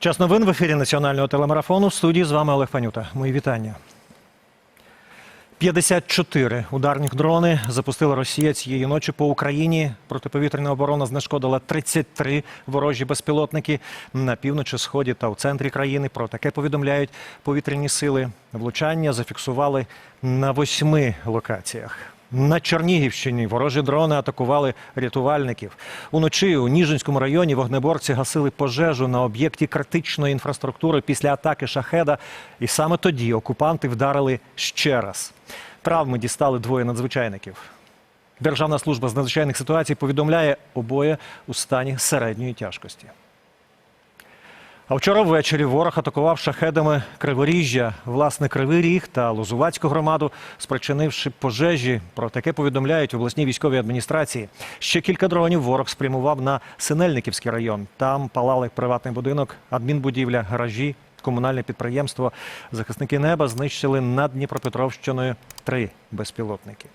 Час новин в ефірі національного телемарафону. В студії з вами Олег Панюта. Мої вітання. 54 ударних дрони запустила Росія цієї ночі по Україні. Протиповітряна оборона знешкодила 33 ворожі безпілотники на півночі, сході та у центрі країни. Про таке повідомляють повітряні сили. Влучання зафіксували на восьми локаціях. На Чернігівщині ворожі дрони атакували рятувальників. Уночі у Ніжинському районі вогнеборці гасили пожежу на об'єкті критичної інфраструктури після атаки шахеда. І саме тоді окупанти вдарили ще раз. Травми дістали двоє надзвичайників. Державна служба з надзвичайних ситуацій повідомляє обоє у стані середньої тяжкості. А вчора ввечері ворог атакував шахедами Криворіжжя, власне, Кривий Ріг та Лозувацьку громаду, спричинивши пожежі. Про таке повідомляють в обласній військовій адміністрації. Ще кілька дронів ворог спрямував на Синельниківський район. Там палали приватний будинок, адмінбудівля, гаражі, комунальне підприємство. Захисники неба знищили над Дніпропетровщиною три безпілотники.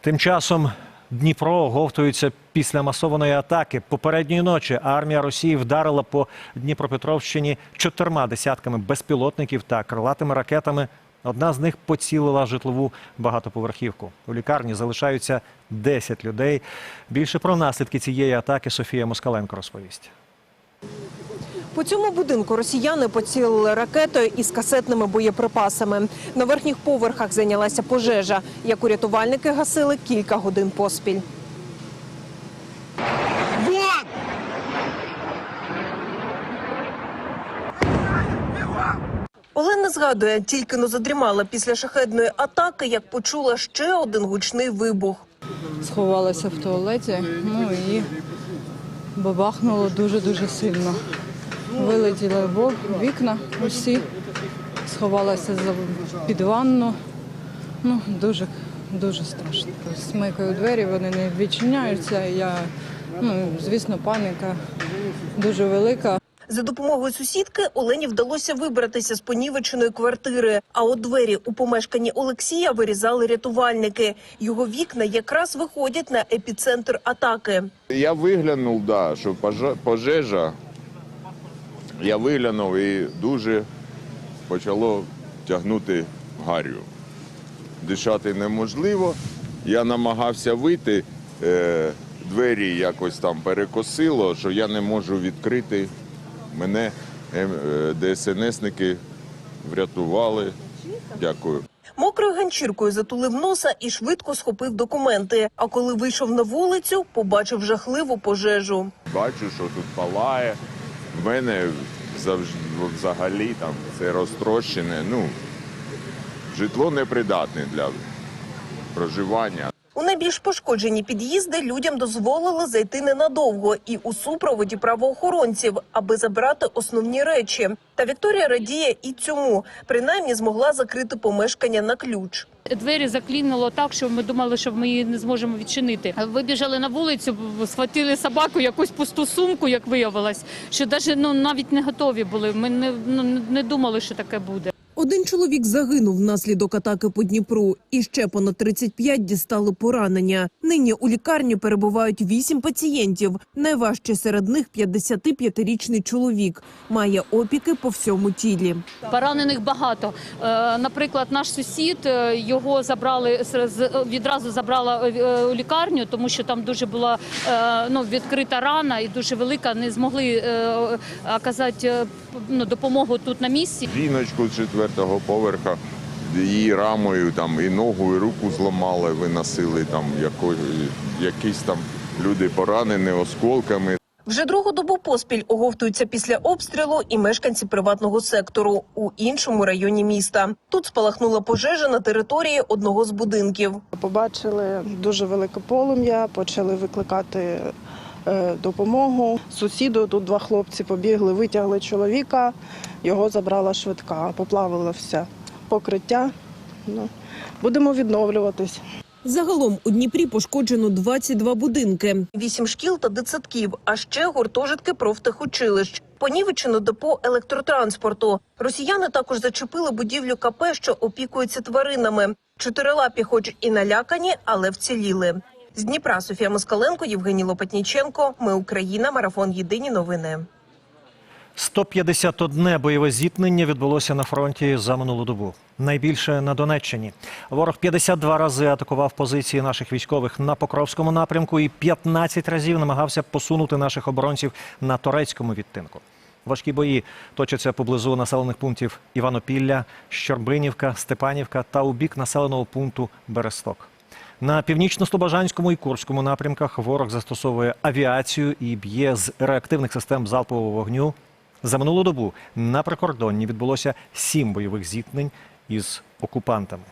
Тим часом Дніпро оговтується після масованої атаки. Попередньої ночі армія Росії вдарила по Дніпропетровщині чотирма десятками безпілотників та крилатими ракетами. Одна з них поцілила житлову багатоповерхівку. У лікарні залишаються 10 людей. Більше про наслідки цієї атаки Софія Москаленко розповість. По цьому будинку росіяни поцілили ракетою із касетними боєприпасами. На верхніх поверхах зайнялася пожежа, яку рятувальники гасили кілька годин поспіль. Олена згадує, тільки но задрімала після шахедної атаки, як почула ще один гучний вибух. сховалася в туалеті, ну і бабахнуло дуже-дуже сильно. Вилетіли в вікна усі, сховалася за під ванну. Ну, дуже, дуже страшно. Смикаю двері, вони не відчиняються. Я, ну, звісно, паніка дуже велика. За допомогою сусідки Олені вдалося вибратися з понівеченої квартири. А от двері у помешканні Олексія вирізали рятувальники. Його вікна якраз виходять на епіцентр атаки. Я виглянув, да, що пожежа. Я виглянув і дуже почало тягнути гарю. Дишати неможливо. Я намагався вийти, е, двері якось там перекосило, що я не можу відкрити. Мене е, е, ДСНСники врятували. Дякую. Мокрою ганчіркою затулив носа і швидко схопив документи. А коли вийшов на вулицю, побачив жахливу пожежу. Бачу, що тут палає. В мене завжди взагалі там це розтрощене. Ну, житло непридатне для проживання. У найбільш пошкоджені під'їзди людям дозволили зайти ненадовго і у супроводі правоохоронців, аби забрати основні речі. Та Вікторія радіє і цьому. Принаймні змогла закрити помешкання на ключ. Двері заклінило так, що ми думали, що ми її не зможемо відчинити. Вибіжали на вулицю, схватили собаку, якусь пусту сумку, як виявилось, що навіть ну навіть не готові були. Ми не, ну, не думали, що таке буде. Один чоловік загинув внаслідок атаки по Дніпру, і ще понад 35 дістали поранення. Нині у лікарні перебувають вісім пацієнтів. Найважче серед них 55-річний чоловік. Має опіки по всьому тілі. Поранених багато. Е, Наприклад, наш сусід е, його забрали відразу забрала е, у лікарню, тому що там дуже була ну, відкрита рана і дуже велика. Не змогли оказати ну, допомогу тут на місці. Жіночку з четвертого поверха її рамою там і ногу, і руку зламали, виносили там якої, якісь там люди поранені осколками. Вже другу добу поспіль оговтуються після обстрілу і мешканці приватного сектору у іншому районі міста. Тут спалахнула пожежа на території одного з будинків. Побачили дуже велике полум'я, почали викликати допомогу. Сусіду тут два хлопці побігли, витягли чоловіка, його забрала швидка, поплавило все покриття. Ну, будемо відновлюватись. Загалом у Дніпрі пошкоджено 22 будинки, вісім шкіл та дитсадків, а ще гуртожитки профтехучилищ. Понівечено депо електротранспорту. Росіяни також зачепили будівлю КП, що опікується тваринами. Чотирилапі, хоч і налякані, але вціліли. З Дніпра Софія Москаленко, Євгеній Лопатніченко. Ми Україна. Марафон. Єдині новини. 151 бойове зіткнення відбулося на фронті за минулу добу. Найбільше на Донеччині. Ворог 52 рази атакував позиції наших військових на Покровському напрямку і 15 разів намагався посунути наших оборонців на турецькому відтинку. Важкі бої точаться поблизу населених пунктів Іванопілля, Щорбинівка, Степанівка та у бік населеного пункту Бересток. На північно-слобожанському і Курському напрямках ворог застосовує авіацію і б'є з реактивних систем залпового вогню. За минулу добу на прикордонні відбулося сім бойових зіткнень із окупантами.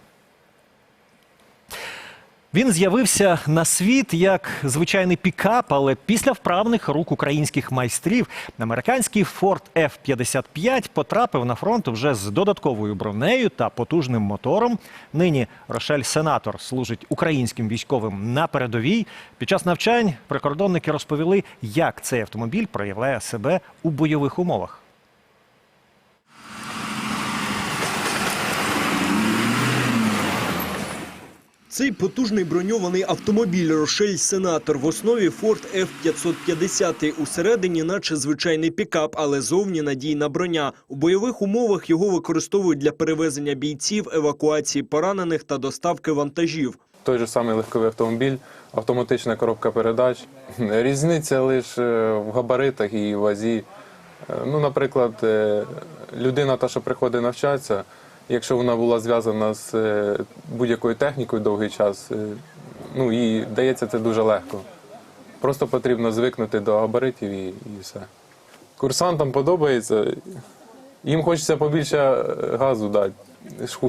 Він з'явився на світ як звичайний пікап, але після вправних рук українських майстрів американський Ford F-55 потрапив на фронт вже з додатковою бронею та потужним мотором. Нині Рошель Сенатор служить українським військовим на передовій. Під час навчань прикордонники розповіли, як цей автомобіль проявляє себе у бойових умовах. Цей потужний броньований автомобіль Рошель Сенатор в основі Ford F-550. Усередині, наче звичайний пікап, але зовні надійна броня. У бойових умовах його використовують для перевезення бійців, евакуації поранених та доставки вантажів. той же самий легковий автомобіль, автоматична коробка передач. Різниця лише в габаритах і вазі. Е, Ну, наприклад, е, людина, та, що приходить навчатися, якщо вона була зв'язана з е, будь-якою технікою довгий час, е, ну, їй дається це дуже легко. Просто потрібно звикнути до габаритів і, і все. Курсантам подобається. Їм хочеться побільше е, газу дати.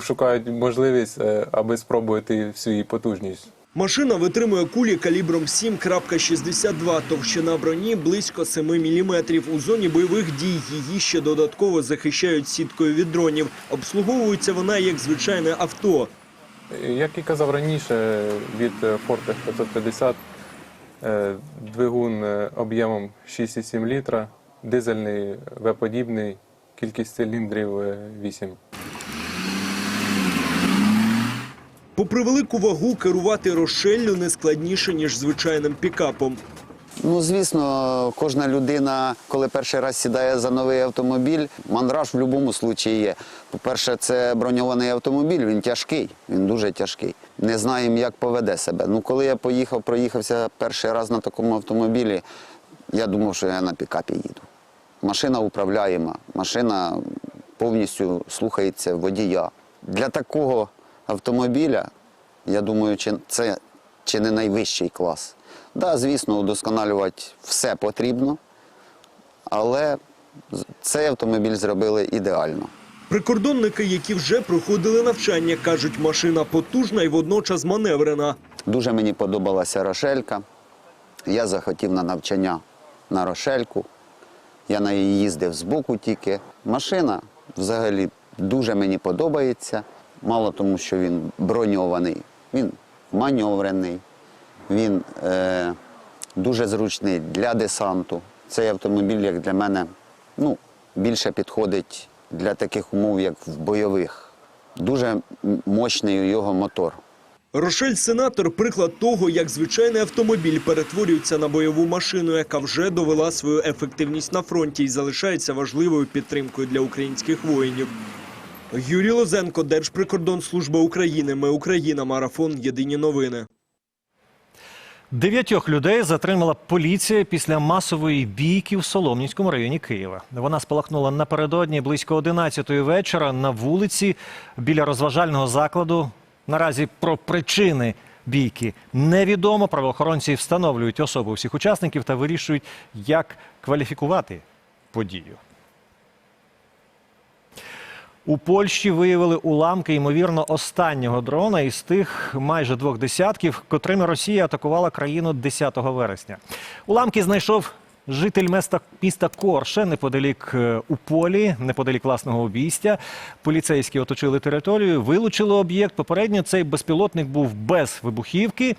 Шукають можливість, аби спробувати всю її потужність. Машина витримує кулі калібром 7,62, товщина броні близько 7 мм. У зоні бойових дій її ще додатково захищають сіткою від дронів. Обслуговується вона як звичайне авто. Як і казав раніше, від е, Ford F-550 е, двигун е, об'ємом 6,7 літра, дизельний, В-подібний, кількість циліндрів е, 8. Попри велику вагу, керувати Рошеллю не складніше, ніж звичайним пікапом. Ну, звісно, кожна людина, коли перший раз сідає за новий автомобіль, мандраж в будь-якому випадку є. По-перше, це броньований автомобіль, він тяжкий, він дуже тяжкий. Не знаємо, як поведе себе. Ну, коли я поїхав, проїхався перший раз на такому автомобілі, я думав, що я на пікапі їду. Машина управляєма, машина повністю слухається водія. Для такого автомобіля, я думаю, чи це чи не найвищий клас. Так, да, звісно, удосконалювати все потрібно, але цей автомобіль зробили ідеально. Прикордонники, які вже проходили навчання, кажуть, машина потужна і водночас маневрена. Дуже мені подобалася Рошелька. Я захотів на навчання на Рошельку. Я на її їздив збоку тільки. Машина взагалі дуже мені подобається. Мало тому, що він броньований, він маневрений, він е, дуже зручний для десанту. Цей автомобіль, як для мене, ну, більше підходить для таких умов, як в бойових. Дуже мощний його мотор. Рошель Сенатор приклад того, як звичайний автомобіль перетворюється на бойову машину, яка вже довела свою ефективність на фронті і залишається важливою підтримкою для українських воїнів. Юрій Лозенко, Держприкордонслужба України. Ми Україна. Марафон. Єдині новини. Дев'ятьох людей затримала поліція після масової бійки в Солом'янському районі Києва. Вона спалахнула напередодні близько 11-ї вечора на вулиці біля розважального закладу. Наразі про причини бійки невідомо. Правоохоронці встановлюють особи всіх учасників та вирішують, як кваліфікувати подію. У Польщі виявили уламки, ймовірно, останнього дрона із тих майже двох десятків, котрими Росія атакувала країну 10 вересня. Уламки знайшов житель міста, міста Корше неподалік е, у полі, неподалік власного обійстя. Поліцейські оточили територію, вилучили об'єкт. Попередньо цей безпілотник був без вибухівки.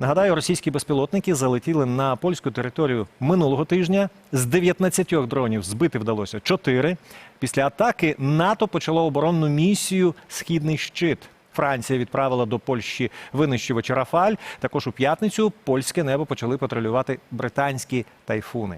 Нагадаю, російські безпілотники залетіли на польську територію минулого тижня. З 19 дронів збити вдалося 4. Після атаки НАТО почало оборонну місію Східний щит. Франція відправила до Польщі винищувачі Рафаль. Також у п'ятницю польське небо почали патрулювати британські тайфуни.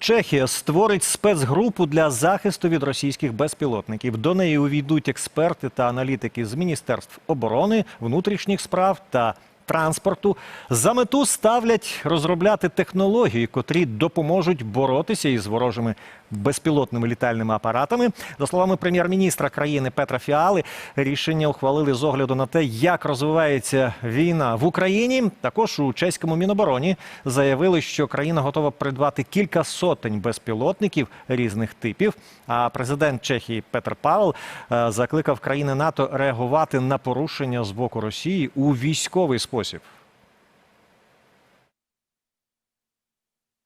Чехія створить спецгрупу для захисту від російських безпілотників. До неї увійдуть експерти та аналітики з міністерств оборони, внутрішніх справ та транспорту. За мету ставлять розробляти технології, котрі допоможуть боротися із ворожими безпілотними літальними апаратами. За словами прем'єр-міністра країни Петра Фіали, рішення ухвалили з огляду на те, як розвивається війна в Україні. Також у чеському мінобороні заявили, що країна готова придбати кілька сотень безпілотників різних типів. А президент Чехії Петр Павел е, закликав країни НАТО реагувати на порушення з боку Росії у військовий спосіб спосіб.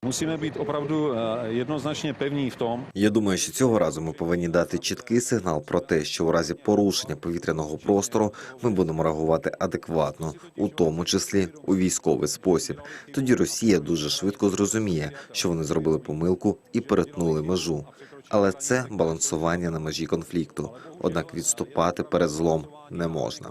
Musíme být opravdu eh, jednoznačně pevní v tom, Я думаю, що цього разу ми повинні дати чіткий сигнал про те, що у разі порушення повітряного простору ми будемо реагувати адекватно, у тому числі у військовий спосіб. Тоді Росія дуже швидко зрозуміє, що вони зробили помилку і перетнули межу. Але це балансування на межі конфлікту. Однак відступати перед злом не можна.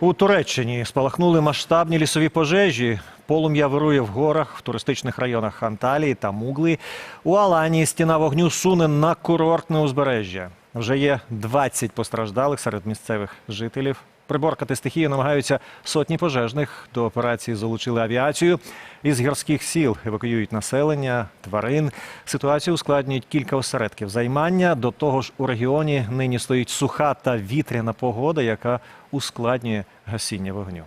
У Туреччині спалахнули масштабні лісові пожежі. Полум'я вирує в горах, в туристичних районах Анталії та Мугли. У Аланії стіна вогню суне на курортне узбережжя. Вже є 20 постраждалих серед місцевих жителів. Приборкати стихію намагаються сотні пожежних. До операції залучили авіацію. Із гірських сіл евакуюють населення, тварин. Ситуацію ускладнюють кілька осередків займання. До того ж, у регіоні нині стоїть суха та вітряна погода, яка ускладнює гасіння вогню.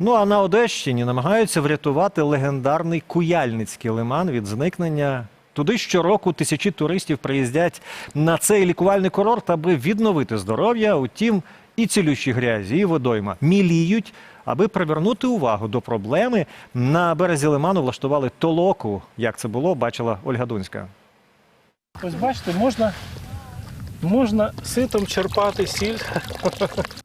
Ну а на Одещині намагаються врятувати легендарний Куяльницький лиман від зникнення. Туди щороку тисячі туристів приїздять на цей лікувальний курорт, аби відновити здоров'я. Утім, і цілющі грязі, і водойма міліють. Аби привернути увагу до проблеми, на березі лиману влаштували толоку. Як це було, бачила Ольга Дунська. Ось бачите, можна, можна ситом черпати сіль.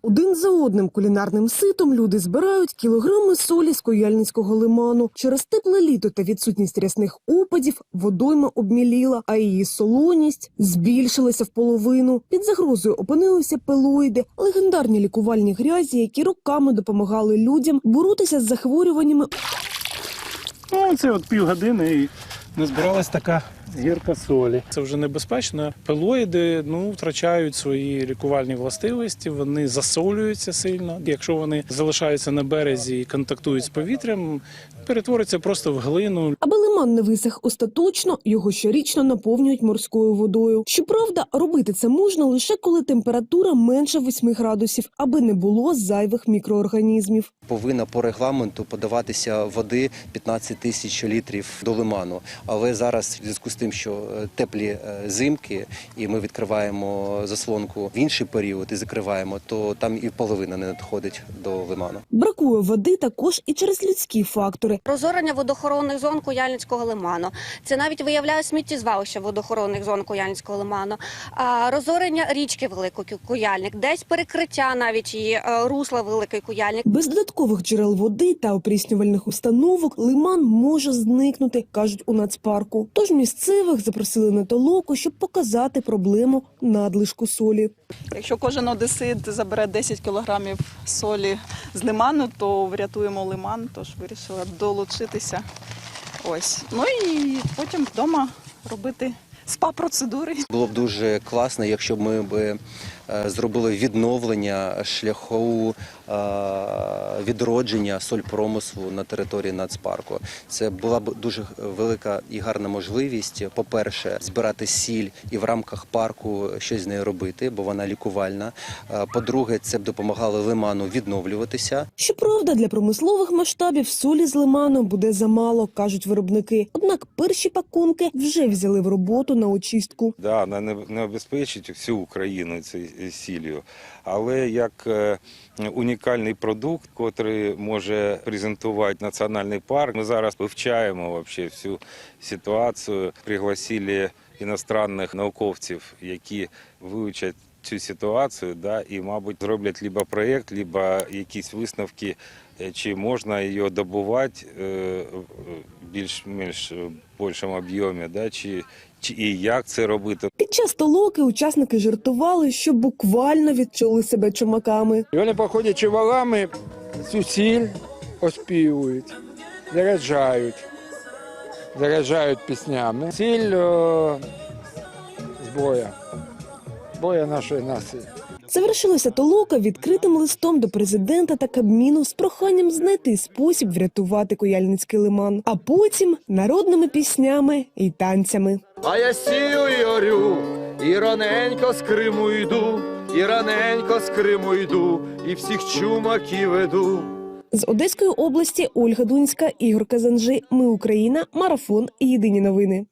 Один за одним кулінарним ситом люди збирають кілограми солі з Кояльницького лиману. Через тепле літо та відсутність рясних опадів водойма обміліла, а її солоність збільшилася в половину. Під загрозою опинилися пелоїди, легендарні лікувальні грязі, які роками допомагали людям боротися з захворюваннями Ну, це от півгодини і назбиралась така гірка солі. Це вже небезпечно. Пелоїди ну, втрачають свої лікувальні властивості, вони засолюються сильно. Якщо вони залишаються на березі і контактують з повітрям, перетворюються просто в глину. Аби лиман не висох остаточно, його щорічно наповнюють морською водою. Щоправда, робити це можна лише коли температура менше 8 градусів, аби не було зайвих мікроорганізмів. повинна по регламенту подаватися води 15 тисяч літрів до лиману. Але зараз в зв'язку з тим, що е, теплі е, зимки, і ми відкриваємо заслонку в інший період і закриваємо, то там і половина не надходить до лиману. Бракує води також і через людські фактори. Розорення водохоронних зон Куяльницького лиману. Це навіть виявляє сміттєзвалища водохоронних зон Куяльницького лиману. А, розорення річки Великий Куяльник, десь перекриття навіть її е, русла Великий Куяльник. Без додаткових джерел води та опріснювальних установок лиман може зникнути, кажуть у нацпарку. Тож місцевих запросили на толоку, щоб показати проблему надлишку солі. Якщо кожен одесит забере 10 кілограмів солі з лиману, то врятуємо лиман, тож вирішила долучитися. Ось. Ну і потім вдома робити спа-процедури. Було б дуже класно, якщо б ми б е, зробили відновлення шляху е, відродження сольпромислу на території нацпарку. Це була б дуже велика і гарна можливість, по-перше, збирати сіль і в рамках парку щось з нею робити, бо вона лікувальна. Е, По-друге, це б допомагало лиману відновлюватися. Щоправда, для промислових масштабів солі з лиману буде замало, кажуть виробники. Однак перші пакунки вже взяли в роботу на очистку. да, не, не обезпечить всю Україну цією сіллю, але як е, унікальний продукт, який може презентувати національний парк. Ми зараз вивчаємо вообще всю ситуацію. Пригласили іностранних науковців, які вивчать цю ситуацію, да, і, мабуть, зроблять либо проєкт, либо якісь висновки, е, чи можна її добувати е, в більш-менш е, більшому об'ємі, да, чи, чи і як це робити. Під час толоки учасники жартували, що буквально відчули себе чумаками. І вони, походячи валами, цю сіль оспівують. заряджають, заряджають піснями. Ціль е, зброя, зброя нашої нації. Завершилася толока відкритим листом до президента та Кабміну з проханням знайти спосіб врятувати Куяльницький лиман, а потім народними піснями і танцями. А я сію і орю, і раненько з Криму йду, і раненько з Криму йду, і всіх чумаків веду. З Одеської області Ольга Дунська, Ігор Казанжи. Ми Україна. Марафон. Єдині новини.